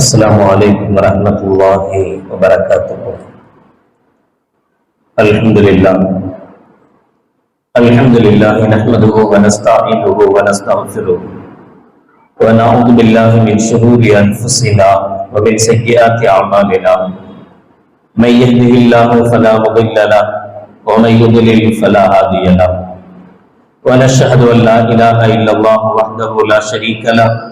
السلام عليكم ورحمة الله وبركاته الحمد لله الحمد لله نحمده ونستعينه ونستغفره ونعوذ بالله من شرور أنفسنا ومن سيئات أعمالنا من يهده الله فلا مضل له ومن يضلل فلا هادي له ونشهد أن لا إله إلا الله وحده لا شريك له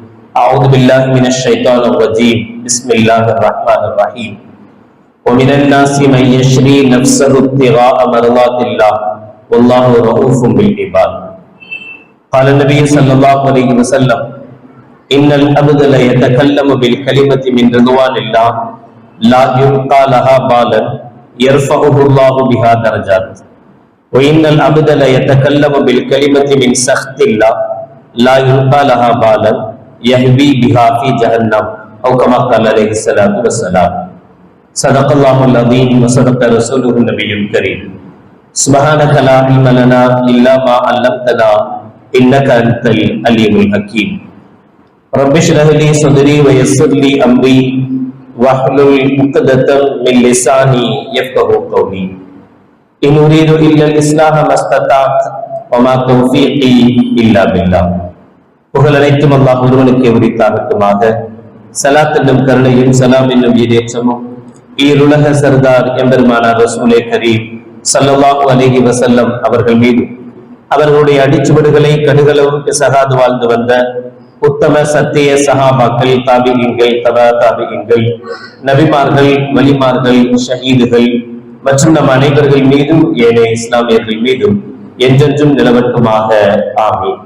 أعوذ بالله من الشيطان الرجيم. بسم الله الرحمن الرحيم. ومن الناس من يشري نفسه ابتغاء مرضات الله. والله رؤوف بالعباد. قال النبي صلى الله عليه وسلم إن العبد لا يتكلم بالكلمة من رضوان الله. لا يلقى لها بالا. يرفعه الله بها درجات. وإن العبد لا يتكلم بالكلمة من سخط الله. لا يلقى لها بالا. یہوی بها في جهنم أو كما قال عليه الصلوۃ والسلام. صدق اللہ العظیم وصدق رسوله النبی الکریم سبحانك لا علم لنا إلا ما علمتنا إنك أنت العلیم الحكيم. رب اشرح لي صدري ويسر لي أمري واحلل عقدة من لساني يفقه قولي. إن أريد إلا الإصلاح ما استطعت وما توفيقي إلا بالله. புகழ் அனைத்தும் அல்லாஹ் ஒருவனுக்கே உரித்தாகட்டுமாக. சலாத் என்னும் கருணையும் சலாம் என்னும் ஈரேற்றமும் ஈருலக சர்தார் எம்பெருமானார் ரசூலே கரீம் சல்லல்லாஹு அலைஹி வசல்லம் அவர்கள் மீது அவர்களுடைய அடிச்சுவடுகளை கடுகளவும் பிசகாது வாழ்ந்து வந்த உத்தம சத்திய சஹாபாக்கள் தாபிகங்கள் தபா தாபிகங்கள் நபிமார்கள் வலிமார்கள் ஷஹீதுகள் மற்றும் நம் அனைவர்கள் மீதும் ஏனைய இஸ்லாமியர்கள் மீதும் என்றென்றும் நிலவட்டுமாக. ஆகும்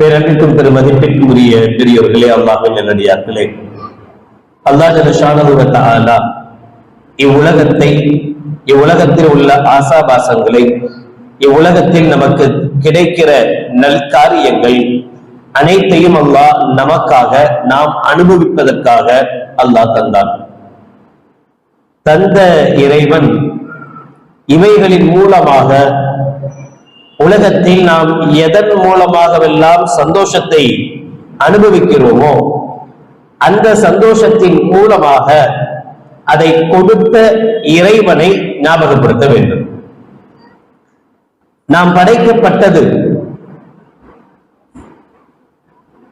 பேரன்பிற்கும் பெருமதிப்பிற்கும் உரிய பெரியவர்களே அல்லாஹின் நல்லடியார்களே அல்லாஹ் இவ்வுலகத்தை இவ்வுலகத்தில் உள்ள ஆசாபாசங்களை இவ்வுலகத்தில் நமக்கு கிடைக்கிற நல்காரியங்கள் அனைத்தையும் அல்லாஹ் நமக்காக நாம் அனுபவிப்பதற்காக அல்லாஹ் தந்தான். தந்த இறைவன் இவைகளின் மூலமாக உலகத்தில் நாம் எதன் மூலமாகவெல்லாம் சந்தோஷத்தை அனுபவிக்கிறோமோ அந்த சந்தோஷத்தின் மூலமாக அதை கொடுத்த இறைவனை ஞாபகப்படுத்த வேண்டும். நாம் படைக்கப்பட்டது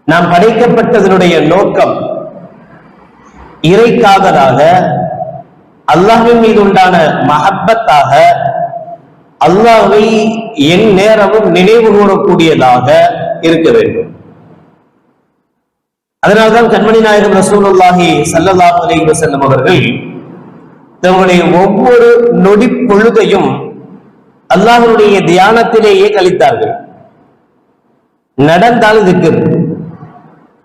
நாம் படைக்கப்பட்டதனுடைய நோக்கம் இறைக்காததாக அல்லாஹின் மீது உண்டான மஹப்பத்தாக அல்லாஹை என் நேரமும் நினைவு கூறக்கூடியதாக இருக்க வேண்டும். அதனால்தான் கண்மணி நாயகம் ரசூலுல்லாஹி சல்லல்லாஹு அலைஹி வஸல்லம் அவர்கள் தங்களுடைய ஒவ்வொரு நொடி பொழுதையும் அல்லாஹனுடைய தியானத்திலேயே கழித்தார்கள். நடந்தால் திக்கர்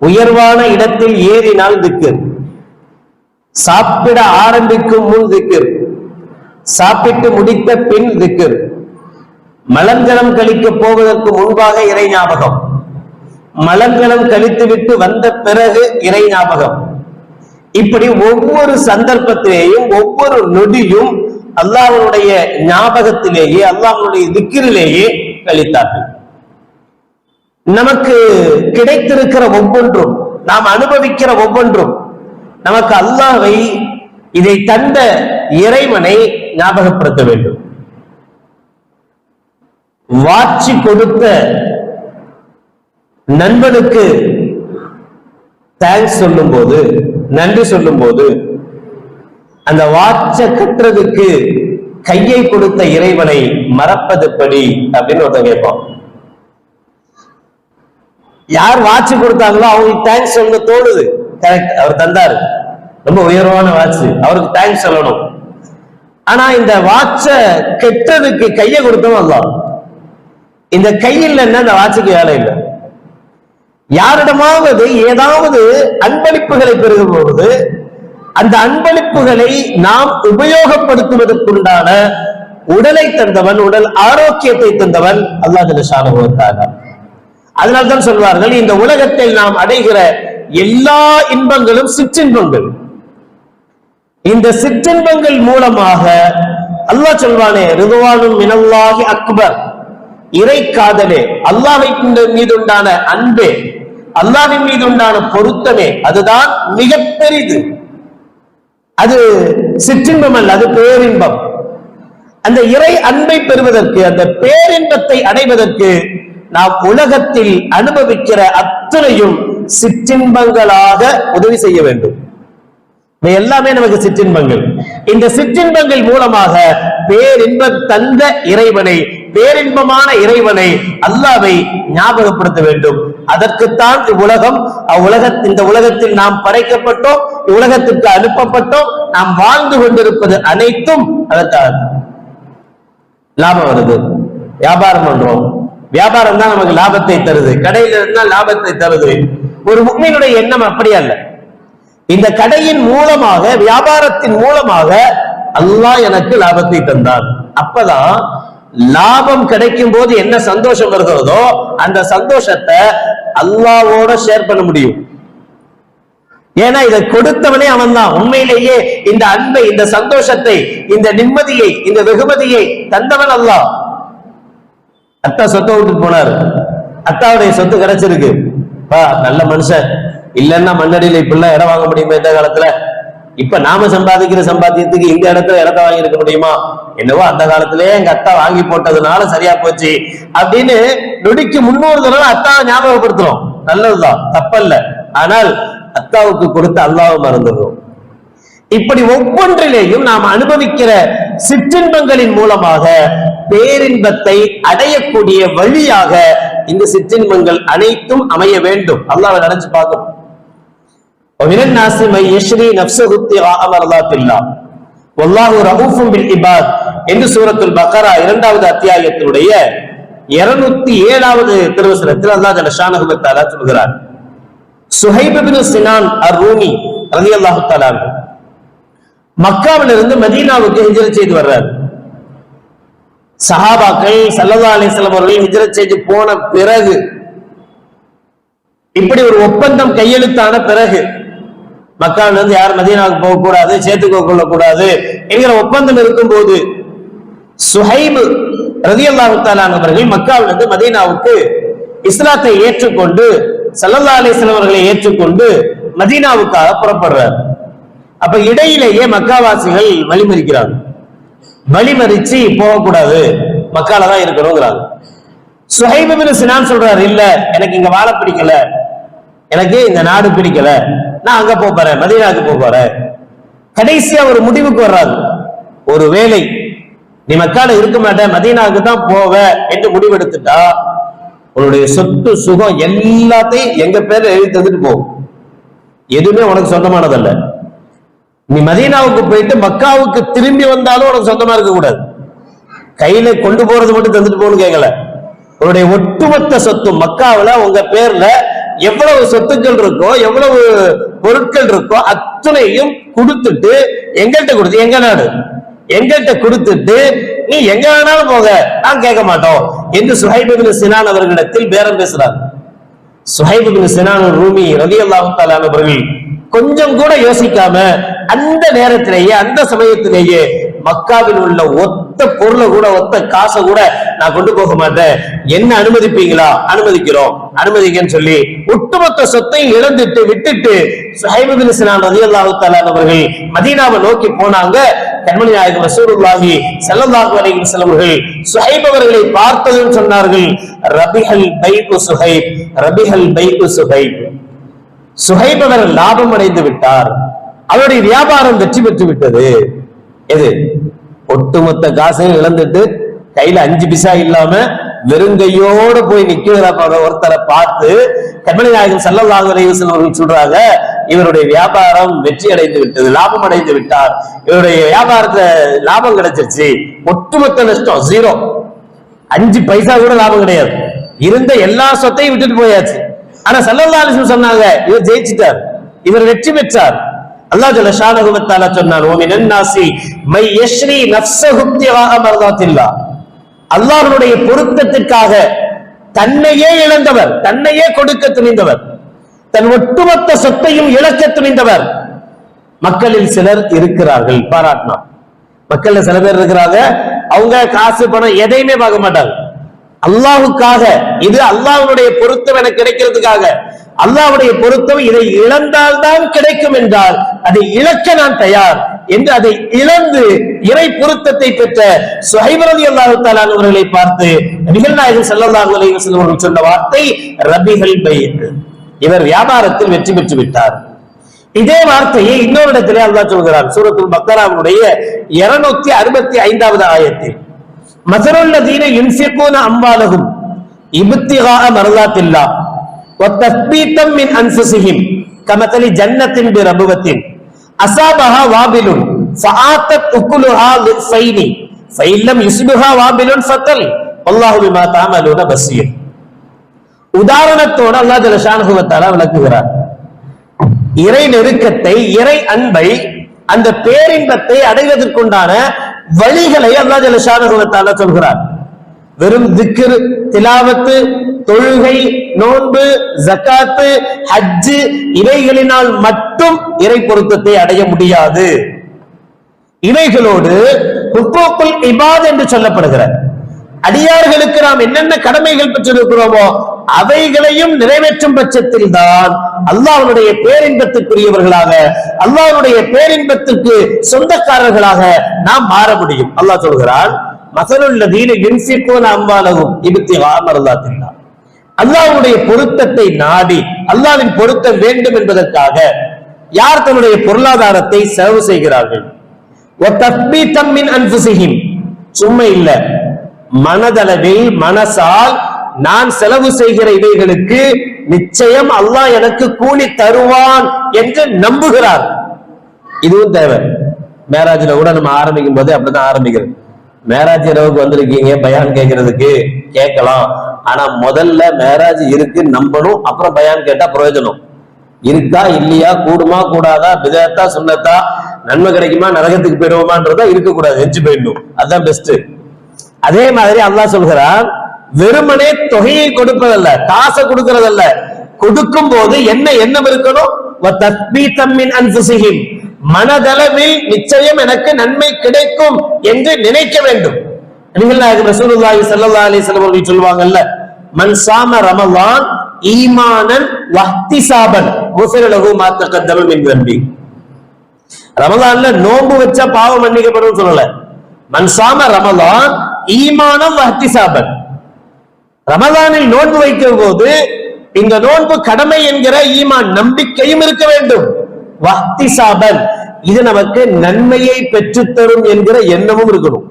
உயர்வான இடத்தில் ஏறினால் திக்கர் சாப்பிட ஆரம்பிக்கும் முன் திக்கர் சாப்பிட்டு முடித்த பின் திக்கர் மலஞ்சலம் கழிக்க போவதற்கு முன்பாக இறை ஞாபகம். மலஞ்சலம் கழித்துவிட்டு வந்த பிறகு இறை ஞாபகம். இப்படி ஒவ்வொரு சந்தர்ப்பத்திலேயும் ஒவ்வொரு நொடியும் அல்லாஹனுடைய ஞாபகத்திலேயே அல்லாஹனுடைய திக்கிரிலேயே கழித்தார்கள். நமக்கு கிடைத்திருக்கிற ஒவ்வொன்றும் நாம் அனுபவிக்கிற ஒவ்வொன்றும் நமக்கு அல்லாவை இதை தந்த இறைவனை ஞாபகப்படுத்த வேண்டும். வாட்சி கொடுத்த நண்பனுக்கு தேங்க்ஸ் சொல்லும் போது நன்றி சொல்லும் போது அந்த வாட்ச கட்டுறதுக்கு கையை கொடுத்த இறைவனை மறப்பது படி அப்படின்னு ஒருத்தன் கேட்பான். யார் வாட்சி கொடுத்தாங்களோ அவங்களுக்கு தேங்க்ஸ் சொல்ல தோணுது. கரெக்ட் அவர் தந்தாரு. ரொம்ப உயர்வான வாட்ச். அவருக்கு தேங்க்ஸ் சொல்லணும். ஆனா இந்த வாட்ச கெட்டதுக்கு கையை கொடுத்தவன் அல்ல இந்த கை என்ன அந்த வாட்சுக்கு வேலை இல்லை. யாரிடமாவது ஏதாவது அன்பளிப்புகளை பெறுகிற பொழுது அந்த அன்பளிப்புகளை நாம் உபயோகப்படுத்துவதற்குண்டான உடலை தந்தவன் உடல் ஆரோக்கியத்தை தந்தவன் அல்லாஹ் ஜலஷானுவத்தாக அதனால்தான் சொல்வார்கள் இந்த உலகத்தில் நாம் அடைகிற எல்லா இன்பங்களும் சிற்றின்பங்கள். இந்த சிற்றின்பங்கள் மூலமாக அல்லாஹ் சொல்வானே ரிதுவானும் மினல்லாஹி அக்பர். இறை காதலே அல்லாஹை மீது உண்டான அன்பே அல்லாஹ்வின் மீது உண்டான பொருத்தமே அதுதான் மிக பெரிது. அது சிற்றின்பம் அல்ல அது பேரின்பம். அந்த இறை அன்பை பெறுவதற்கு அந்த பேரின்பத்தை அடைவதற்கு நாம் உலகத்தில் அனுபவிக்கிற அத்தனையும் சிற்றின்பங்களாக உதவி செய்ய வேண்டும். இவை எல்லாமே நமக்கு சிற்றின்பங்கள். இந்த சிற்றின்பங்கள் மூலமாக பேரின்பம் தந்த இறைவனை பேரின்பமான இறைவனை அல்லாவை ஞாபகப்படுத்த வேண்டும். அதற்குத்தான் இவ்வுலகம் அவ்வுலக இந்த உலகத்தில் நாம் படைக்கப்பட்டோம் இவ்வுலகத்திற்கு அனுப்பப்பட்டோம் நாம் வாழ்ந்து கொண்டிருப்பது அனைத்தும் அதற்காக. லாபம் வருது. வியாபாரம் பண்றோம். வியாபாரம் தான் நமக்கு லாபத்தை தருது. கடையில இருந்தா லாபத்தை தருது. ஒரு உண்மையினுடைய எண்ணம் அப்படி அல்ல இந்த கடையின் மூலமாக வியாபாரத்தின் மூலமாக அல்லாஹ் எனக்கு லாபத்தை தந்தார். அப்பதான் லாபம் கிடைக்கும் போது என்ன சந்தோஷம் வருகிறதோ அந்த சந்தோஷத்தை அல்லாவோட ஷேர் பண்ண முடியும். ஏன்னா இதை கொடுத்தவனே அவன் தான் உண்மையிலேயே இந்த அன்பை இந்த சந்தோஷத்தை இந்த நிம்மதியை இந்த வெகுமதியை தந்தவன் அல்லாஹ். அத்தா சொத்தை விட்டு போனார். அத்தாவுடைய சொத்து கிடைச்சிருக்கு. பா நல்ல மனுஷன். இல்லைன்னா மண்ணடியில இப்படிலாம் இடம் வாங்க முடியுமா இந்த காலத்துல? இப்ப நாம சம்பாதிக்கிற சம்பாத்தியத்துக்கு இந்த இடத்துல இடத்த வாங்கி இருக்க முடியுமா? என்னவோ அந்த காலத்திலேயே எங்க அத்தா வாங்கி போட்டதுனால சரியா போச்சு அப்படின்னு நொடிக்கு முன்னூறு தடவை அத்தாவை ஞாபகப்படுத்துறோம். நல்லதுதான் தப்பல்ல. ஆனால் அத்தாவுக்கு கொடுத்த அல்லாவை மறந்துடுறோம். இப்படி ஒவ்வொன்றிலேயும் நாம் அனுபவிக்கிற சிற்றின்பங்களின் மூலமாக பேரின்பத்தை அடையக்கூடிய வழியாக இந்த சிற்றின்பங்கள் அனைத்தும் அமைய வேண்டும். அல்லாவை நினைச்சு பார்க்கணும். ومن الناس من يشري نفسه ابتغاء مرضات الله والله رؤوف بالعباد என்று சூரத்துல் பக்கரா இரண்டாவது அத்தியாயத்தினுடைய இருநூத்தி ஏழாவது திருவசனத்தில் அல்லாஹ் ஜலஷானஹு வ தஆலா சொல்கிறார் சுஹைப் இப்னு சினான் அர்-ரூமி ரலியல்லாஹு தஆலா அன்ஹு மக்காவிலிருந்து மதீனாவுக்கு ஹிஜ்ரத் செய்து வர்றார் சஹாபாக்கள் சல்லல்லா அலிஸ்லாம் அவர்கள் ஹிஜ்ரத் செய்து போன பிறகு இப்படி ஒரு ஒப்பந்தம் கையெழுத்தான பிறகு மக்காவில இருந்து யார் மதீனாவுக்கு போகக்கூடாது சேர்த்துக்கோ கொள்ளக்கூடாது என்கிற ஒப்பந்தம் இருக்கும்போது சுஹைபு ரதியல்லாஹு அவர்கள் மக்காவிலிருந்து மதீனாவுக்கு இஸ்லாத்தை ஏற்றுக்கொண்டு சல்லல்லா அலிஸ்லாம் அவர்களை ஏற்றுக்கொண்டு மதீனாவுக்காக புறப்படுறார். அப்ப இடையிலேயே மக்காவாசிகள் வழிமறிக்கிறாங்க. வழிமறிச்சு போகக்கூடாது மக்கால தான் இருக்கணுங்கிறாங்க. சுஹைபின் சினான் சொல்றாரு இல்ல எனக்கு இங்க வாழ பிடிக்கல. எனக்கு இந்த நாடு பிடிக்கல. நான் அங்க போக போறேன் மதீனாவுக்கு போக போறேன். கடைசியா ஒரு முடிவுக்கு வர்றாரு. ஒரு வேலை நீ மக்கால இருக்க மாட்டேன் மதீனாவுக்கு தான் போவ என்று முடிவெடுத்துட்டா உன்னுடைய சொத்து சுகம் எல்லாத்தையும் எங்க பேர்ல எழுதி தந்துட்டு போ. எதுவுமே உனக்கு சொந்தமானதல்ல. நீ மதீனாவுக்கு போயிட்டு மக்காவுக்கு திரும்பி வந்தாலும் உனக்கு சொந்தமா இருக்க கூடாது. கையில கொண்டு போறது மட்டும் தந்துட்டு போகணும்னு கேட்கல உன்னுடைய ஒட்டுமொத்த சொத்து மக்காவில உங்க பேர்ல எவ்வளவு சொத்துக்கள் இருக்கோ எவ்வளவு பொருட்கள் இருக்கோ அத்தனையும் கொடுத்துட்டு எங்கள்கிட்ட கொடுத்து எங்க நாடு? எங்கள்கிட்ட கொடுத்துட்டு நீ எங்க வேணாலும் போக. நான் கேட்க மாட்டோம். என்று சுஹைபின் சினான் அவர்களிடத்தில் பேரம் பேசுறார். சுஹைபின் சினான் ரூமி ரவி அல்லாஹு அவர்கள் கொஞ்சம் கூட யோசிக்காம அந்த நேரத்திலேயே அந்த சமயத்திலேயே மக்காவில் உள்ள ஒத்த பொருளை கூட ஒத்த காசை கூட நான் கொண்டு போக மாட்டேன். என்ன அனுமதிப்பீங்களா? அனுமதிக்கிறோம். அனுமதிக்கன்னு சொல்லி ஒட்டுமொத்த சொத்தையும் இழந்துட்டு விட்டுட்டு சுஹைபின் ரதி அல்லாஹு அவர்கள் மதீனாவை நோக்கி போனாங்க. கண்மணி நாயகம் ரசூருல்லாஹி செல்லல்லாஹு அலைஹி வஸல்லம் அவர்கள் சுஹைப் அவர்களை பார்த்ததும் சொன்னார்கள். ரபிஹல் பைகு சுஹைப் ரபிஹல் பைகு சுஹைப். சுஹைப் அவர் லாபம் அடைந்து விட்டார். அவருடைய வியாபாரம் வெற்றி பெற்று விட்டது. எது? ஒட்டுமொத்த காசையும் இழந்துட்டு கையில அஞ்சு பிசா இல்லாம வெறுங்கையோட போய் நிக்கிற ஒருத்தரை பார்த்து கண்மணி நாயகன் சல்லல்லாஹு அவர்கள் சொல்றாங்க இவருடைய வியாபாரம் வெற்றி அடைந்து விட்டது லாபம் அடைந்து விட்டார். இவருடைய வியாபாரத்துல லாபம் கிடைச்சிருச்சு. ஒட்டுமொத்த நஷ்டம் ஜீரோ அஞ்சு பைசா கூட லாபம் கிடையாது. இருந்த எல்லா சொத்தையும் விட்டுட்டு போயாச்சு. ஆனா செல்லல்லா சொன்னாங்க இவர் ஜெயிச்சிட்டார். இவர் வெற்றி பெற்றார். அல்லாஹ் ஜல்ல ஷானஹு சொன்னார் தஆலா சொன்னான் மை அல்லாஹ்வுடைய பொருத்தத்திற்காக தன்னையே இழந்தவர் தன்னையே கொடுக்க துணிந்தவர் தன் ஒட்டுமொத்த சொத்தையும் இழக்க துணிந்தவர். மக்களில் சிலர் இருக்கிறார்கள் பாராட்டினா மக்கள்ல சில பேர் இருக்கிறாங்க அவங்க காசு பணம் எதையுமே பார்க்க மாட்டாங்க. அல்லாவுக்காக இது அல்லாவுடைய பொருத்தம் எனக்கு கிடைக்கிறதுக்காக. அல்லாவுடைய பொருத்தம் இதை இழந்தால்தான் கிடைக்கும் என்றால் அதை இழக்க நான் தயார் என்று அதை இழந்து இறை பொருத்தத்தை பெற்ற சுஹைபரதி அல்லாஹு தாலானவர்களை பார்த்து நிகழ்நாயகன் செல்லல்லாஹு அலைவசன் அவர்கள் சொன்ன வார்த்தை ரபிகள் பை என்று இவர் வியாபாரத்தில் வெற்றி பெற்று விட்டார். இதே வார்த்தையை இன்னொரு இடத்திலே அல்லா சொல்கிறார் சூரத்துல் பக்தராவுடைய இருநூத்தி அறுபத்தி ஐந்தாவது ஆயத்தில் மசருள்ள தீன இன்சிகோன அம்பாலகும் இபுத்திகா மரதாத்தில்லா ஒத்தீத்தம் மின் அன்சசிகிம் கமத்தலி ஜன்னத்தின் பிரபுவத்தின் அசாபஹா வாபிலுன் ஃபஆத்தத் உக்குலுஹா லிஃபைனி ஃபைல்லம் யுஸ்பிஹா வாபிலுன் ஃபத்தல் அல்லாஹு பிமா தஅமலுன பஸீர் உதாரணத்தோடு அல்லாஹ் ஜலஷானஹு வ விளக்குகிறார். இறை நெருக்கத்தை இறை அன்பை அந்த பேரின்பத்தை அடைவதற்குண்டான வழிகளை அல்லா ஜலஷான சொல்கிறார். வெறும் திக்கு திலாவத்து தொழுகை நோன்பு ஜக்காத்து ஹஜ்ஜு இவைகளினால் மட்டும் இறை பொருத்தத்தை அடைய முடியாது. இவைகளோடு ஹுக்கூக்குல் இபாத் என்று சொல்லப்படுகிற அடியார்களுக்கு நாம் என்னென்ன கடமைகள் பெற்றிருக்கிறோமோ அவைகளையும் நிறைவேற்றும் பட்சத்தில் தான் அல்லாஹ்வுடைய பேரின்பத்துக்குரியவர்களாக அல்லாஹ்வுடைய பேரின்பத்துக்கு சொந்தக்காரர்களாக நாம் மாற முடியும். அல்லாஹ் சொல்கிறான் மசலுள்ளதீன யுன்ஃபிகூன அம்வாலஹும் இப்திகா தில்லா அல்லாவுடைய பொருத்தத்தை நாடி அல்லாவின் பொருத்தம் வேண்டும் என்பதற்காக யார் தன்னுடைய பொருளாதாரத்தை செலவு செய்கிறார்கள்? சும்மா இல்ல. மனதளவில் மனசால் நான் செலவு செய்கிற இவைகளுக்கு நிச்சயம் அல்லாஹ் எனக்கு கூலி தருவான் என்று நம்புகிறார். இதுவும் தேவை. மேராஜ்ல கூட நம்ம ஆரம்பிக்கும் போதே அப்படிதான் ஆரம்பிக்கிறது மேராஜ் இரவுக்கு வந்திருக்கீங்க பயான் கேட்கறதுக்கு கேட்கலாம். ஆனா முதல்ல மேராஜ் இருக்குன்னு நம்பணும் அப்புறம் பயான் கேட்டா பிரயோஜனம். இருக்கா இல்லையா கூடுமா கூடாதா விதத்தா சுண்ணத்தா நன்மை கிடைக்குமா நரகத்துக்கு போயிடுவோமான்றதா இருக்கக்கூடாது எஞ்சு போயிடணும். அதுதான் பெஸ்ட் அதே மாதிரி அல்லா சொல்கிறான் வெறுமனே தொகையை கொடுப்பதல்ல காசை கொடுக்கறதல்ல. கொடுக்கும் போது என்ன எண்ணம் இருக்கணும்? மனதளவில் நிச்சயம் எனக்கு நன்மை கிடைக்கும் என்று நினைக்க வேண்டும். சொல்லுவாங்கல்ல மன்சாம ரமலான் ஈமானன் வஹ்திசாபன் குஃபிர லஹு மா தகத்தம ரமலான்ல நோன்பு வச்சா பாவம் மன்னிக்கப்படும் சொல்லல. மன்சாம ரமலான் ஈமானம் வஹ்திசாபன் ரமலானில் நோன்பு வைக்கும் போது இந்த நோன்பு கடமை என்கிற ஈமான் நம்பிக்கையும் இருக்க வேண்டும். வஹ்திசாபன் இது நமக்கு நன்மையை பெற்றுத்தரும் என்கிற எண்ணமும் இருக்கணும்.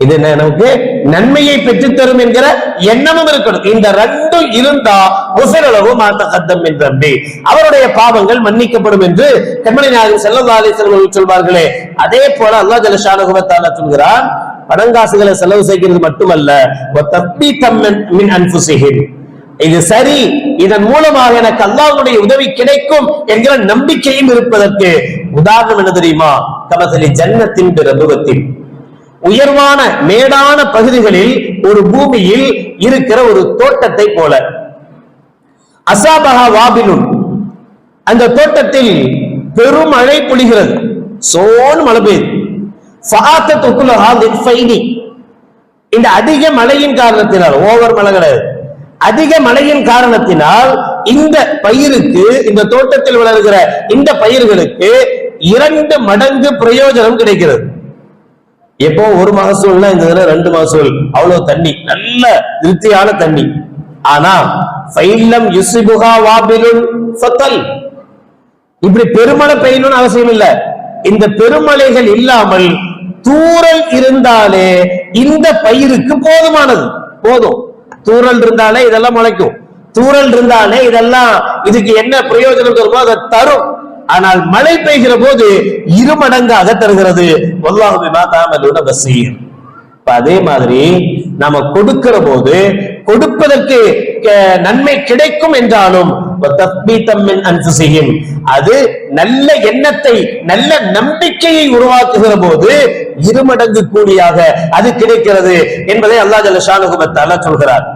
இது என்ன நமக்கு? நன்மையை பெற்றுத்தரும் என்கிற எண்ணமும் இருக்கணும். இந்த ரெண்டும் இருந்தா உசிரளவு மாத்தகத்தம் என்ற என் அவருடைய பாவங்கள் மன்னிக்கப்படும் என்று கண்மணி நாயகன் செல்லல்லா அலிஸ்லம் சொல்வார்களே. அதே போல அல்லாஹ் ஜலஷானுகுவத்தால சொல்கிறான் பணங்காசுகளை செலவு செய்கிறது மட்டுமல்ல மின் இது சரி இதன் மூலமாக எனக்கு அல்லாவுடைய உதவி கிடைக்கும் என்கிற நம்பிக்கையும் இருப்பதற்கு உதாரணம் என்ன தெரியுமா? கமசலி ஜன்னத்தின் பிரபுவத்தின். உயர்வான மேடான பகுதிகளில் ஒரு பூமியில் இருக்கிற ஒரு தோட்டத்தை போல. அசாபகா வாபிலுன். அந்த தோட்டத்தில் பெரும் மழை பொழிகிறது. சோன் மழை பெய்யுது. இந்த அதிக மழையின் காரணத்தினால் ஓவர் மழை கிடையாது. அதிக மழையின் காரணத்தினால் இந்த பயிருக்கு இந்த தோட்டத்தில் வளர்கிற இந்த பயிர்களுக்கு இரண்டு மடங்கு பிரயோஜனம் கிடைக்கிறது. எப்போ ஒரு மகசூல்னா இந்த இதுல ரெண்டு மகசூல் அவ்வளவு தண்ணி நல்ல திருப்தியான தண்ணி. ஆனா ஃபைல்லம் யுசிபுகா வாபிலுன் ஃபத்தல். இப்படி பெருமழை பெய்யணும்னு அவசியம் இல்ல. இந்த பெருமழைகள் இல்லாமல் தூறல் இருந்தாலே இந்த பயிருக்கு போதுமானது. போதும். தூறல் இருந்தாலே இதெல்லாம் முளைக்கும். தூறல் இருந்தாலே இதெல்லாம் இதுக்கு என்ன பிரயோஜனம் தருமோ அதை தரும். ஆனால் மழை பெய்கிற போது இரு இருமடங்காக தருகிறது. பசீர். அதே மாதிரி நாம கொடுக்கிற போது கொடுப்பதற்கு நன்மை கிடைக்கும் என்றாலும் அது நல்ல எண்ணத்தை நல்ல நம்பிக்கையை உருவாக்குகிற போது இருமடங்கு கூடியாக அது கிடைக்கிறது என்பதை அல்லாஹ் ஜலஷானுகுமத்தால சொல்கிறார்.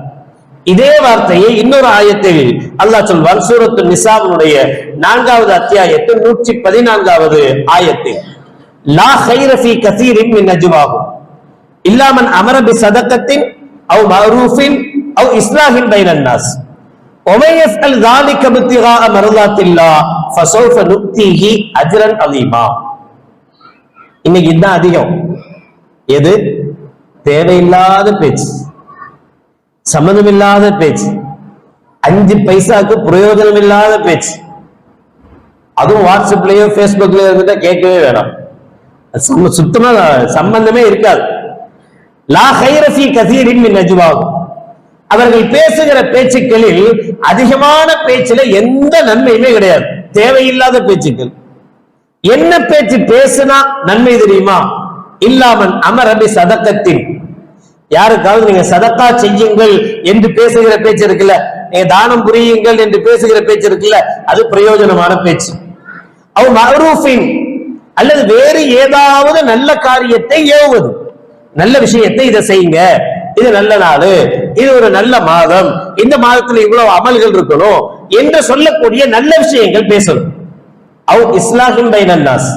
இதே வார்த்தையை இன்னொரு ஆயத்தில் அல்லாஹ் சொல்வான் சூரத்து நிசாவுடைய நான்காவது அத்தியாயத்தில் நூற்றி பதினான்காவது ஆயத்தில். லா ஹைரஃபி கசீரின் நஜுவாகும் இல்லாமன் அமரபி சதக்கத்தின் அவு மரூஃபின் அவு இஸ்லாஹின் பைரன்னாஸ் ஒமையஸ்கல் தாலி கபுத்திகா மருதாத்தில்லா ஃபசௌஃப நுக்திஹி அஜ்ரன் அலீமா இன்னைக்கு இதுதான் அதிகம் எது தேவையில்லாத பேச்சு சம்மந்தமில்லாத பேச்சு. அஞ்சு பைசாக்கு பிரயோஜனம் இல்லாத பேச்சு. அதுவும் வாட்ஸ்அப்லயோ ஃபேஸ்புக்லயோ இருந்துட்டா கேட்கவே வேணாம். அது சுத்தமா சம்பந்தமே இருக்காது. லா ஹைரஃபி கசீரின் மின் நஜ்வாகும் அவர்கள் பேசுகிற பேச்சுக்களில் அதிகமான பேச்சுல எந்த நன்மையுமே கிடையாது. தேவையில்லாத பேச்சுக்கள். என்ன பேச்சு பேசுனா நன்மை தெரியுமா? இல்லாமல் அமரபி சதக்கத்தின் யாருக்காவது நீங்க சதக்கா செய்யுங்கள் என்று பேசுகிற பேச்சு இருக்குல்ல? நீங்க தானம் புரியுங்கள் என்று பேசுகிற பேச்சு இருக்குல்ல? அது பிரயோஜனமான பேச்சு. அவ் மஅரூஃபின் அல்லது வேறு ஏதாவது நல்ல காரியத்தை ஏவுவது. நல்ல விஷயத்தை இதை செய்யுங்க. இது நல்ல நாள். இது ஒரு நல்ல மாதம். இந்த மாதத்துல இவ்வளவு அமல்கள் இருக்கணும் என்று சொல்லக்கூடிய நல்ல விஷயங்கள் பேசணும். அவ் இஸ்லாஹின் பைனன்னாஸ்.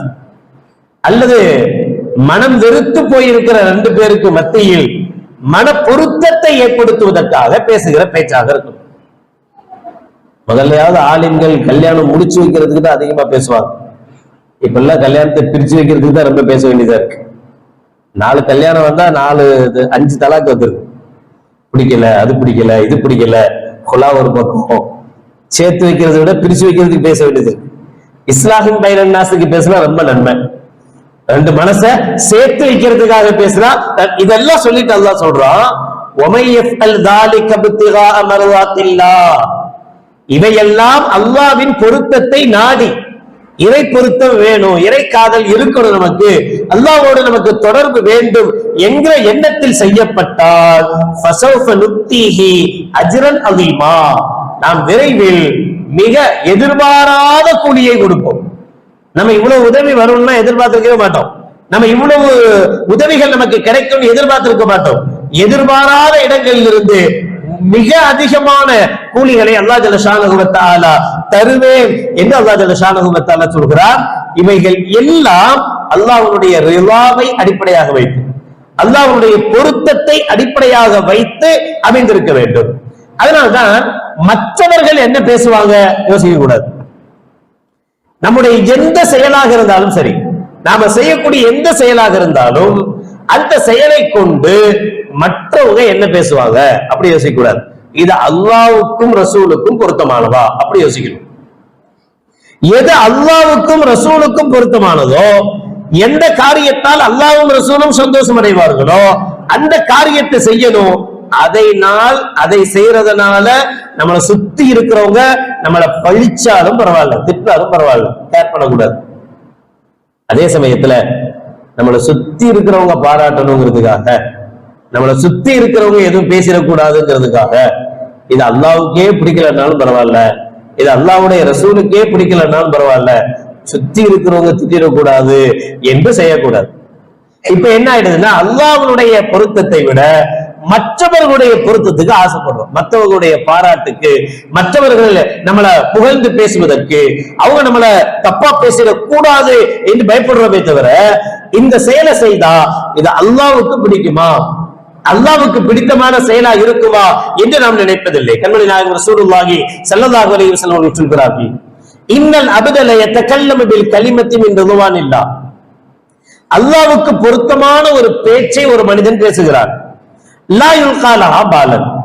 அல்லது மனம் வெறுத்து போயிருக்கிற ரெண்டு பேருக்கு மத்தியில் மன பொருத்தத்தை ஏற்படுத்துவதற்காக பேசுகிற பேச்சாக இருக்கும் முதல்லையாவது ஆலிம்கள் கல்யாணம் முடிச்சு வைக்கிறதுக்கு தான் அதிகமா பேசுவாங்க. இப்ப எல்லாம் கல்யாணத்தை பிரிச்சு வைக்கிறதுக்கு தான் ரொம்ப பேச வேண்டியதா இருக்கு. நாலு கல்யாணம் வந்தா நாலு இது, அஞ்சு தலாக்கு வந்துருக்கு பிடிக்கல அது பிடிக்கல இது பிடிக்கல குலா ஒரு பக்கம் சேர்த்து வைக்கிறத விட பிரிச்சு வைக்கிறதுக்கு பேச வேண்டியது இருக்கு. இஸ்லாமின் பைரன்னாசுக்கு பேசினா ரொம்ப நன்மை. ரெண்டு மனச சேர்த்து வைக்கிறதுக்காக பேசுறா. இதெல்லாம் சொல்லிட்டு அல்லா சொல்றான். இவையெல்லாம் அல்லாவின் பொருத்தத்தை நாடி இறை பொருத்தம் வேணும் இறை காதல் இருக்கணும் நமக்கு. அல்லாவோடு நமக்கு தொடர்பு வேண்டும் என்கிற எண்ணத்தில் செய்யப்பட்டால் ஃபசௌஃப நுக்தீஹி நாம் விரைவில் மிக எதிர்பாராத கூலியை கொடுப்போம். நம்ம இவ்வளவு உதவி வரும்னா எதிர்பார்த்திருக்கவே மாட்டோம். நம்ம இவ்வளவு உதவிகள் நமக்கு கிடைக்கும் எதிர்பார்த்திருக்க மாட்டோம். எதிர்பாராத இடங்களில் இருந்து மிக அதிகமான கூலிகளை அல்லாஹ் ஜல்ல ஷானகுவத்தாலா தருவேன் என்று அல்லாஹ் ஜல்ல ஷானகுவத்தாலா சொல்கிறார். இவைகள் எல்லாம் அல்லாஹ்வுடைய ரிவாவை அடிப்படையாக வைத்து அல்லாஹ்வுடைய பொருத்தத்தை அடிப்படையாக வைத்து அமைந்திருக்க வேண்டும். அதனால்தான் மற்றவர்கள் என்ன பேசுவாங்க? யோசிக்க கூடாது நம்முடைய எந்த செயலாக இருந்தாலும் சரி நாம செய்யக்கூடிய எந்த செயலாக இருந்தாலும் அந்த செயலை கொண்டு மற்றவங்க என்ன பேசுவாங்க? அப்படி யோசிக்க கூடாது இது அல்லாவுக்கும் ரசூலுக்கும் பொருத்தமானதா? அப்படி யோசிக்கணும். எது அல்லாவுக்கும் ரசூலுக்கும் பொருத்தமானதோ எந்த காரியத்தால் அல்லாவும் ரசூலும் சந்தோஷம் அடைவார்களோ அந்த காரியத்தை செய்யணும். அதை நாள் அதை செய்யறதுனால நம்மளை சுத்தி இருக்கிறவங்க நம்மளை பழிச்சாலும் பரவாயில்ல திட்டாலும் பரவாயில்ல கேர் பண்ணக்கூடாது. அதே சமயத்துல நம்மளை சுத்தி இருக்கிறவங்க பாராட்டணுங்கிறதுக்காக நம்மளை சுத்தி இருக்கிறவங்க எதுவும் பேசிடக்கூடாதுங்கிறதுக்காக இது அல்லாவுக்கே பிடிக்கலன்னாலும் பரவாயில்ல இது அல்லாவுடைய ரசூலுக்கே பிடிக்கலன்னாலும் பரவாயில்ல சுத்தி இருக்கிறவங்க திட்டிடக்கூடாது என்று செய்யக்கூடாது. இப்ப என்ன ஆயிடுதுன்னா அல்லாவுடைய பொருத்தத்தை விட மற்றவர்களுடைய பொருத்தத்துக்கு ஆசைப்படுறோம். மற்றவர்களுடைய பாராட்டுக்கு மற்றவர்கள் நம்மள புகழ்ந்து பேசுவதற்கு அவங்க நம்மள தப்பா பேசிடக்கூடாது என்று பயப்படுறோமே தவிர இந்த செயலை செய்தா இது அல்லாவுக்கு பிடிக்குமா? அல்லாவுக்கு பிடித்தமான செயலா இருக்குமா என்று நாம் நினைப்பதில்லை. கண்மணி நாயகர் ரசூலுல்லாஹி செல்லதாக அலைஹி வஸல்லம் சொல்கிறார்கள் இன்னல் அபதல யதகல்லமு பில் கலிமத்தி மின் இல்லா. அல்லாவுக்கு பொருத்தமான ஒரு பேச்சை ஒரு மனிதன் பேசுகிறான். பாலன்.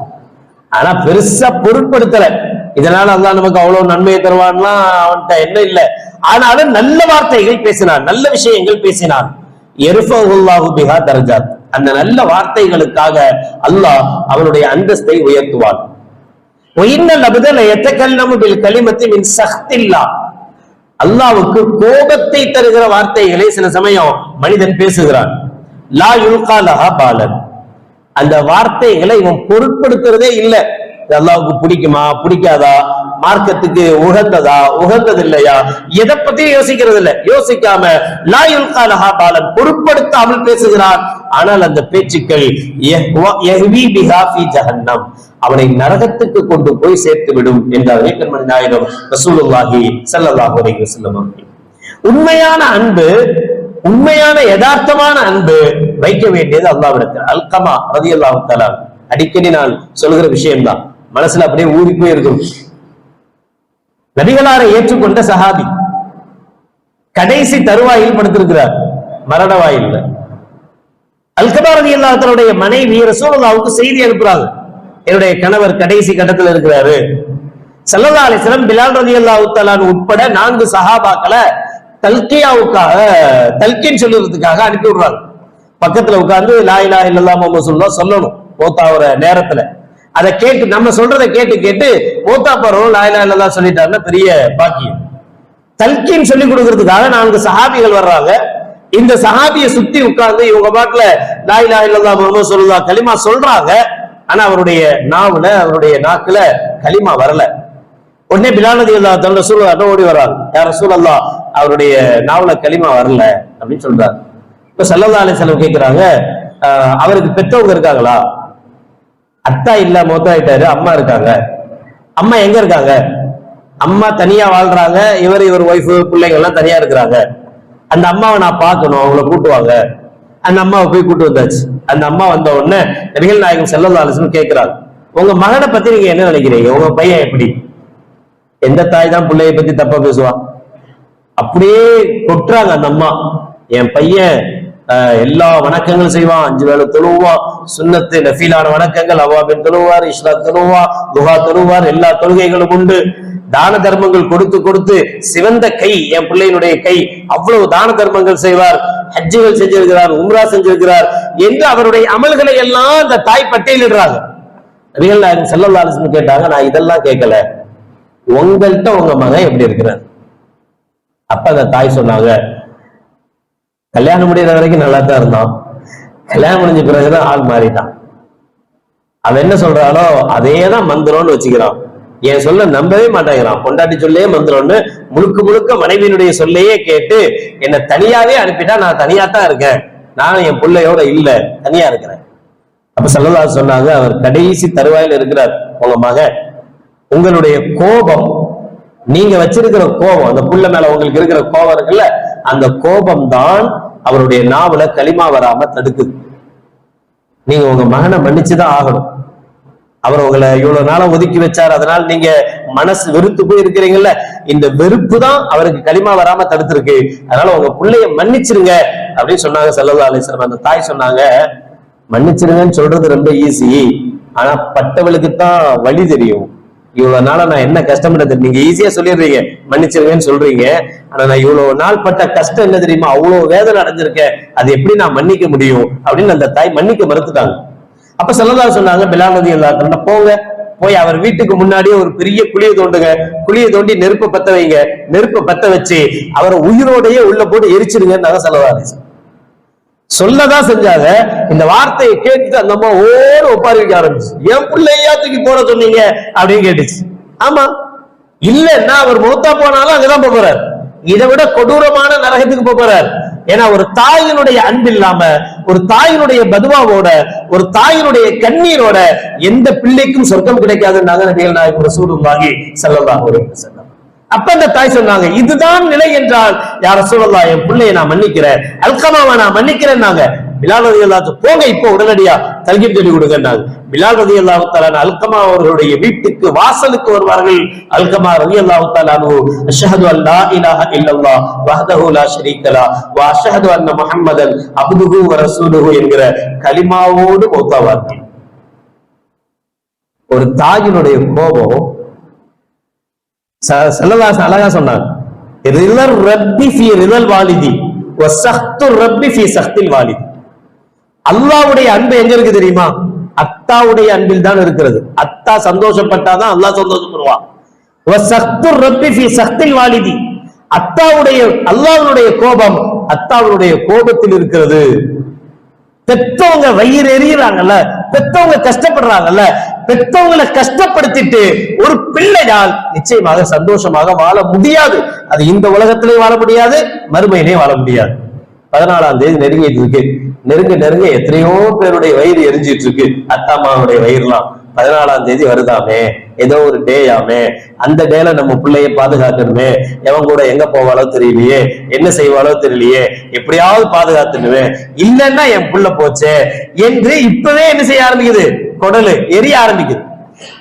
ஆனா பெருசா பொருட்படுத்தல. இதனால அல்லாஹ் நமக்கு அவ்வளவு நன்மையை தருவான்னா அவன்கிட்ட என்ன இல்ல. ஆனாலும் நல்ல வார்த்தைகள் பேசினான் நல்ல விஷயங்கள் பேசினான். எருஃபுல்லாஹு பிஹா தரஜாத். அந்த நல்ல வார்த்தைகளுக்காக அல்லாஹ் அவனுடைய அந்தஸ்தை உயர்த்துவான். மின் அல்லாவுக்கு கோபத்தை தருகிற வார்த்தைகளை சில சமயம் மனிதன் பேசுகிறான். லா யுல்கா லஹா பாலன். அந்த வார்த்தைகளை இவன் பொருட்படுத்துறதே இல்லை. இது அல்லாவுக்கு பிடிக்குமா? பிடிக்காதா? மார்க்கத்துக்கு உகந்ததா? உகந்தது இல்லையா எதை பத்தியும் யோசிக்கிறது இல்ல யோசிக்காம லாயுல் பொருட்படுத்தாமல் பேசுகிறான். ஆனால் அந்த பேச்சுக்கள் ஜஹன்னம். அவனை நரகத்துக்கு கொண்டு போய் சேர்த்து விடும் என்றார் பெருமணி நாயகம் ரசூலுல்லாஹி ஸல்லல்லாஹு அலைஹி வஸல்லம் உண்மையான அன்பு உண்மையான யதார்த்தமான அன்பு வைக்க வேண்டியது அல்லாவிடத்தில் அல்கமா ரதி அல்லாஹால அடிக்கடி நான் சொல்கிற விஷயம்தான். மனசுல அப்படியே ஊறி இருக்கும். நபிகளாரை ஏற்றுக்கொண்ட சஹாபி கடைசி தருவாயில் படுத்திருக்கிறார். மரண வாயில் அல்கமா ரதி அல்லாஹனுடைய மனைவி ரசூலுல்லாவுக்கு செய்தி அனுப்புறாங்க. என்னுடைய கணவர் கடைசி கட்டத்தில் இருக்கிறாரு. சல்லல்லா அலிஸ்லம் பிலால் ரதி அல்லாஹு உட்பட நான்கு சஹாபாக்களை தல்கியாவுக்காக தல்கின் சொல்லுறதுக்காக அனுப்பி விடுறாங்க பக்கத்துல உட்கார்ந்து லா இல்லல்லா முகமது சொல்லா ரசூலுல்லாஹ் சொல்லணும் மூத்தாவுற நேரத்துல. அதை கேட்டு நம்ம சொல்றதை கேட்டு கேட்டு மூத்தா பருவம் லா இல்லல்லா சொல்லிட்டாருன்னா பெரிய பாக்கியம். தல்கின் சொல்லி கொடுக்கறதுக்காக நான்கு சஹாபிகள் வர்றாங்க. இந்த சஹாபியை சுத்தி உட்கார்ந்து இவங்க பாட்டுல லா இல்லல்லா முகமது முஹம்மது களிமா சொல்றாங்க. ஆனா அவருடைய நாவுல அவருடைய நாக்குல களிமா வரல. உடனே பிலானதி அல்லா தன் ரசூல் ஓடி வர்றாரு யார் ரசூல் அல்லா அவருடைய நாவல களிமா வரல அப்படின்னு சொல்றாரு. இப்ப செல்லதா அலை செலவு கேட்கிறாங்க அவருக்கு பெற்றவங்க இருக்காங்களா? அத்தா இல்ல மொத்தாயிட்டாரு அம்மா இருக்காங்க. அம்மா எங்க இருக்காங்க? அம்மா தனியா வாழ்றாங்க இவர் இவர் ஒய்ஃபு பிள்ளைங்க எல்லாம் தனியா இருக்கிறாங்க. அந்த அம்மாவை நான் பார்க்கணும் அவங்கள கூட்டுவாங்க. அந்த அம்மாவை போய் கூட்டு வந்தாச்சு. அந்த அம்மா வந்த உடனே நிகழ் நாயகம் செல்லல்லா கேட்கிறாங்க உங்க மகனை பத்தி நீங்க என்ன நினைக்கிறீங்க? உங்க பையன் எப்படி? எந்த தாய் தான் பிள்ளைய பத்தி தப்பா பேசுவான். அப்படியே கொட்டுறாங்க அந்த அம்மா. என் பையன் எல்லா வணக்கங்களும் செய்வான். அஞ்சு வேளை தொழுவான் சுன்னத்து நஃபீலான வணக்கங்கள் அவாபின் தொழுவார் இஸ்லா தொழுவா துஹா தொழுவார் எல்லா தொழுகைகளும் உண்டு. தான தர்மங்கள் கொடுத்து கொடுத்து சிவந்த கை என் பிள்ளையினுடைய கை அவ்வளவு தான தர்மங்கள் செய்வார். ஹஜ்ஜுகள் செஞ்சிருக்கிறார் உம்ரா செஞ்சிருக்கிறார் என்று அவருடைய அமல்களை எல்லாம் அந்த தாய் பட்டியலிடுறாங்க. நபிகள் நாயகம் ஸல்லல்லாஹு கேட்டாங்க நான் இதெல்லாம் கேட்கல. உங்கள்கிட்ட உங்க மகன் எப்படி இருக்கிறார்? அப்ப அந்த தாய் சொன்னாங்க கல்யாணம் முடிகிற வரைக்கும் நல்லா தான் இருந்தான். கல்யாணம் முடிஞ்ச பிறகுதான் ஆள் மாறிட்டான். அவன் என்ன சொல்றானோ அதே தான் மந்திரம்னு வச்சுக்கிறான். என் சொல்ல நம்பவே மாட்டேங்கிறான். பொண்டாட்டி சொல்லே மந்திரம்னு முழுக்க முழுக்க மனைவியினுடைய சொல்லையே கேட்டு என்னை தனியாவே அனுப்பிட்டா நான் தனியா தான் இருக்கேன். நான் என் பிள்ளையோட இல்ல தனியா இருக்கிறேன். அப்ப சல்லல்லா சொன்னாங்க அவர் கடைசி தருவாயில் இருக்கிறார். உங்க மகன் உங்களுடைய கோபம் நீங்க வச்சிருக்கிற கோபம் அந்த புள்ள மேல உங்களுக்கு இருக்கிற கோபம் இருக்குல்ல அந்த கோபம் தான் அவருடைய நாவல களிமா வராம தடுக்குது. நீங்க உங்க மகனை மன்னிச்சுதான் ஆகணும். அவர் உங்களை இவ்வளவு நாளா ஒதுக்கி வச்சார் அதனால நீங்க மனசு வெறுத்து போய் இருக்கிறீங்கல்ல இந்த வெறுப்பு தான் அவருக்கு களிமா வராம தடுத்திருக்கு. அதனால உங்க பிள்ளைய மன்னிச்சிருங்க அப்படின்னு சொன்னாங்க செல்லதா அலிஸ்லாம் அந்த தாய் சொன்னாங்க மன்னிச்சிருங்கன்னு சொல்றது ரொம்ப ஈஸி ஆனா பட்டவளுக்கு தான் வழி தெரியும். இவ்வளவு நாளா நான் என்ன கஷ்டப்பட்டது நீங்க ஈஸியா சொல்லிடுறீங்க. மன்னிச்சிருங்கன்னு சொல்றீங்க. ஆனா நான் இவ்வளவு நாள் பட்ட கஷ்டம் என்ன தெரியுமா? அவ்வளவு வேதனை அடைஞ்சிருக்கேன். அது எப்படி நான் மன்னிக்க முடியும்? அப்படின்னு அந்த தாய் மன்னிக்க மறுத்துட்டாங்க. அப்ப சொல்லதா சொன்னாங்க பிலால் நதி போங்க. போய் அவர் வீட்டுக்கு முன்னாடியே ஒரு பெரிய குழியை தோண்டுங்க. குழியை தோண்டி நெருப்பை பத்த வைங்க. நெருப்பை பத்த வச்சு அவரை உயிரோடையே உள்ள போட்டு எரிச்சிருங்கன்னு சொல்லதா சொல்லதான் செஞ்சாங்க. இந்த வார்த்தையை கேட்டுட்டு அந்த அம்மா ஓட ஒப்பாரிக்க ஆரம்பிச்சு. என் பிள்ளையா தூக்கி போட சொன்னீங்க? அப்படின்னு கேட்டுச்சு. ஆமா. இல்லன்னா அவர் மூத்தா போனாலும் அங்கதான் போப் போறார். இதை விட கொடூரமான நரகத்துக்கு போக போறார். ஏன்னா ஒரு தாயினுடைய அன்பு இல்லாம ஒரு தாயினுடைய பதுவாவோட ஒரு தாயினுடைய கண்ணீரோட எந்த பிள்ளைக்கும் சொர்க்கம் கிடைக்காதுன்னாங்க நபிகள் நாயகம் ரசூலுல்லாஹி ஸல்லல்லாஹு அலைஹி வஸல்லம். அப்ப அந்த தாய் சொன்னாங்க இதுதான் நிலை என்றால் யார சூழல்லா என் பிள்ளையை நான் மன்னிக்கிறேன். அல்கமாவை நான் மன்னிக்கிறேன்னாங்க. பிலால் ரதி அல்லாத்து போங்க இப்போ உடனடியா தல்கீப் சொல்லி கொடுங்கன்னாங்க பிலால் ரதி அல்லாஹாலான் அல்கமா அவர்களுடைய வீட்டுக்கு வாசலுக்கு வருவார்கள். அல்கமா ரதி அல்லாஹு அஷஹது அல்லா இலாஹ இல்லல்லா வஹ்தஹு லா ஷரீக்க வ அஷஹது அன்ன முஹம்மதன் அப்துஹு வ ரசூலுஹு என்கிற கலிமாவோடு மௌத்தாவார்கள். ஒரு தாயினுடைய கோபம் ச- செல்லதாசன் அழகா சொன்னாங்க. ரிதல் ரப்பி ஃபி ரிதல் வாலிதி சஹ்து ரப்பி ஃபி சஹ்தில் வாலிதி. அல்லாஹ்வுடைய அன்பு எங்க இருக்கு தெரியுமா? அத்தாவுடைய அன்பில் தான் இருக்கிறது. அத்தா சந்தோஷப்பட்டாதான் அல்லாஹ் சந்தோஷப்படுவான் சஹ்து ரப்பி ஃபி சஹ்தில் வாலிதி. அத்தாவுடைய அல்லாவுடைய கோபம் அத்தாவுடைய கோபத்தில் இருக்கிறது. பெத்தவங்க வயிறு எறிகிறாங்கல்ல பெத்தவங்க கஷ்டப்படுறாங்கல்ல பெற்றவங்களை கஷ்டப்படுத்திட்டு ஒரு பிள்ளையால் நிச்சயமாக சந்தோஷமாக வாழ முடியாது. அது இந்த உலகத்திலே வாழ முடியாது மறுமையிலே வாழ முடியாது. பதினாலாம் தேதி நெருங்கிட்டு இருக்கு. நெருங்க நெருங்க எத்தனையோ பேருடைய வயிறு எரிஞ்சிட்டு இருக்கு. அத்தாமாவுடைய வயிறுலாம் பதினாலாம் தேதி வருதாமே? ஏதோ ஒரு டேயாமே. அந்த டேல நம்ம பிள்ளைய பாதுகாக்கணுமே. எவன் கூட எங்க போவாளோ தெரியலையே. என்ன செய்வாளோ தெரியலையே. எப்படியாவது பாதுகாத்துனுவேன் இல்லைன்னா என் புள்ள போச்சே என்று இப்பவே என்ன செய்ய ஆரம்பிக்குது? குடலு எரிய ஆரம்பிக்குது.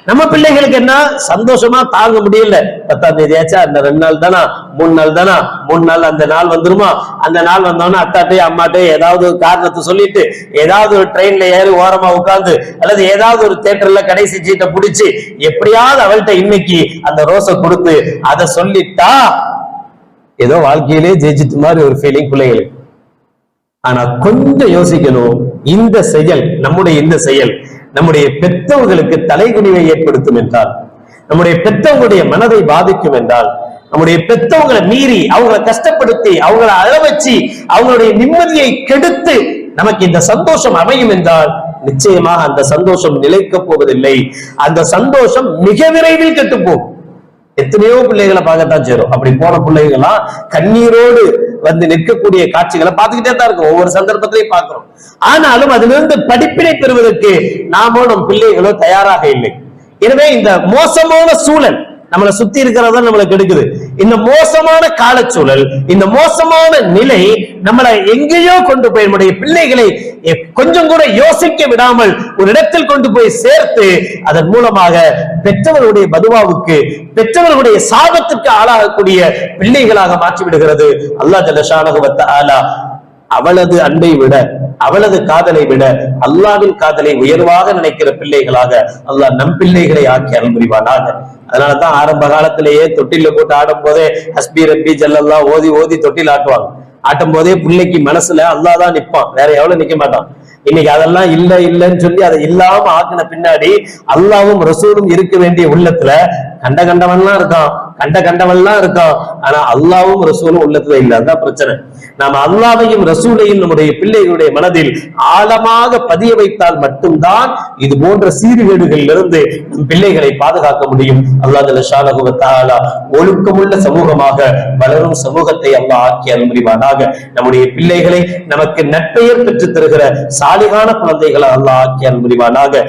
நம்ம பிள்ளைகளுக்கு என்ன? சந்தோஷமா தாங்க முடியல. பத்தாம் தேதி ஆச்சா? அந்த ரெண்டு நாள் தானா? மூணு நாள் தானா? மூணு நாள் அந்த நாள் வந்துருமா? அந்த நாள் வந்தோன்னா அத்தாட்டையும் அம்மாட்டையும் ஏதாவது ஒரு காரணத்தை சொல்லிட்டு ஏதாவது ஒரு ட்ரெயின்ல ஏறி ஓரமா உட்கார்ந்து அல்லது ஏதாவது ஒரு தியேட்டர்ல கடைசி சீட்டை பிடிச்சி எப்படியாவது அவள்கிட்ட இன்னைக்கு அந்த ரோஸை கொடுத்து அதை சொல்லிட்டா ஏதோ வாழ்க்கையிலே ஜெயிச்சிட்டு மாதிரி ஒரு ஃபீலிங் பிள்ளைகளுக்கு ஆனா கொஞ்சம் யோசிக்கணும். இந்த செயல் நம்முடைய இந்த செயல் நம்முடைய பெற்றவர்களுக்கு தலைகுனிவை ஏற்படுத்தும் என்றால் நம்முடைய பெற்றவங்களுடைய மனதை பாதிக்கும் என்றால் நம்முடைய பெற்றவங்களை மீறி அவங்களை கஷ்டப்படுத்தி அவங்களை அழ வச்சு அவங்களுடைய நிம்மதியை கெடுத்து நமக்கு இந்த சந்தோஷம் அமையும் என்றால் நிச்சயமாக அந்த சந்தோஷம் நிலைக்கப் போவதில்லை. அந்த சந்தோஷம் மிக விரைவில் கெட்டுப்போம் எத்தனையோ பிள்ளைகளை பார்க்கத்தான் சேரும் அப்படி போன பிள்ளைகள்லாம் கண்ணீரோடு வந்து நிற்கக்கூடிய காட்சிகளை பார்த்துக்கிட்டே தான் இருக்கும். ஒவ்வொரு சந்தர்ப்பத்திலையும் பார்க்கிறோம். ஆனாலும் அதிலிருந்து படிப்பினை பெறுவதற்கு நாமோ நம் பிள்ளைகளோ தயாராக இல்லை. எனவே இந்த மோசமான சூழல் நம்மளை சுத்தி இருக்கிறதா நம்மளை கெடுக்குது. இந்த மோசமான காலச்சூழல் இந்த மோசமான நிலை நம்மளை எங்கேயோ கொண்டு போய் நம்முடைய பிள்ளைகளை கொஞ்சம் கூட யோசிக்க விடாமல் ஒரு இடத்தில் கொண்டு போய் சேர்த்து அதன் மூலமாக பெற்றவர்களுடைய பதுவாவுக்கு பெற்றவர்களுடைய சாபத்திற்கு ஆளாகக்கூடிய பிள்ளைகளாக மாற்றி விடுகிறது அல்லாஹ் ஆலா அவளது அன்பை விட அவளது காதலை விட அல்லாவின் காதலை உயர்வாக நினைக்கிற பிள்ளைகளாக அல்லாஹ் நம் பிள்ளைகளை ஆக்கி அருள் புரிவானாக. அதனாலதான் ஆரம்ப காலத்திலேயே தொட்டில போட்டு ஆடும் போதே ஹஸ்பி ரப்பி ஜல்லல்லா ஓதி ஓதி தொட்டில் ஆட்டுவாங்க. ஆட்டும் போதே பிள்ளைக்கு மனசுல அல்லாஹ் தான் நிப்பான். வேற எவ்வளவு நிக்க மாட்டான். இன்னைக்கு அதெல்லாம் இல்ல இல்லைன்னு சொல்லி அதை இல்லாம ஆக்கின பின்னாடி அல்லாவும் ரசூலும் இருக்க வேண்டிய உள்ளத்துல கண்ட கண்டவன்லாம் இருக்கான். கண்ட கண்டவெல்லாம் இருக்கான். ஆனா அல்லாவும் ரசூலும் உள்ளத்துல இல்ல. அதான் பிரச்சனை. நாம அல்லாவையும் ரசூலையும் நம்முடைய பிள்ளைகளுடைய மனதில் ஆழமாக பதிய வைத்தால் மட்டும்தான் இது போன்ற சீர்கேடுகளில் இருந்து பிள்ளைகளை பாதுகாக்க முடியும். அல்லாஹ் ஷானஹு ஒழுக்கமுள்ள சமூகமாக வளரும் சமூகத்தை அல்லாஹ் ஆக்கி அனுமதிவானாக நம்முடைய பிள்ளைகளை நமக்கு நட்பெயர் பெற்றுத் தருகிற சாலிகான குழந்தைகளை அல்லாஹ் ஆக்கி அனுமதிவானாக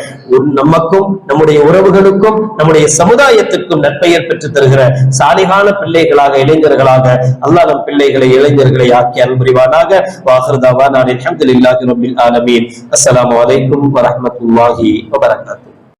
நமக்கும் நம்முடைய உறவுகளுக்கும் நம்முடைய சமுதாயத்திற்கும் நட்பெயர் பெற்றுத் தருகிற சாலிகான பிள்ளைகளாக இளைஞர்களாக அல்லாஹ் நம் பிள்ளைகளை இளைஞர்களை ஆக்கி அன்புரிவானாக. வாஹிருதாவா நான் அல்ஹம்துலில்லாஹி ரபில் ஆலமீன். அஸ்லாம் வலைக்கும் வரமத்துல்லாஹி வபரகாத்து.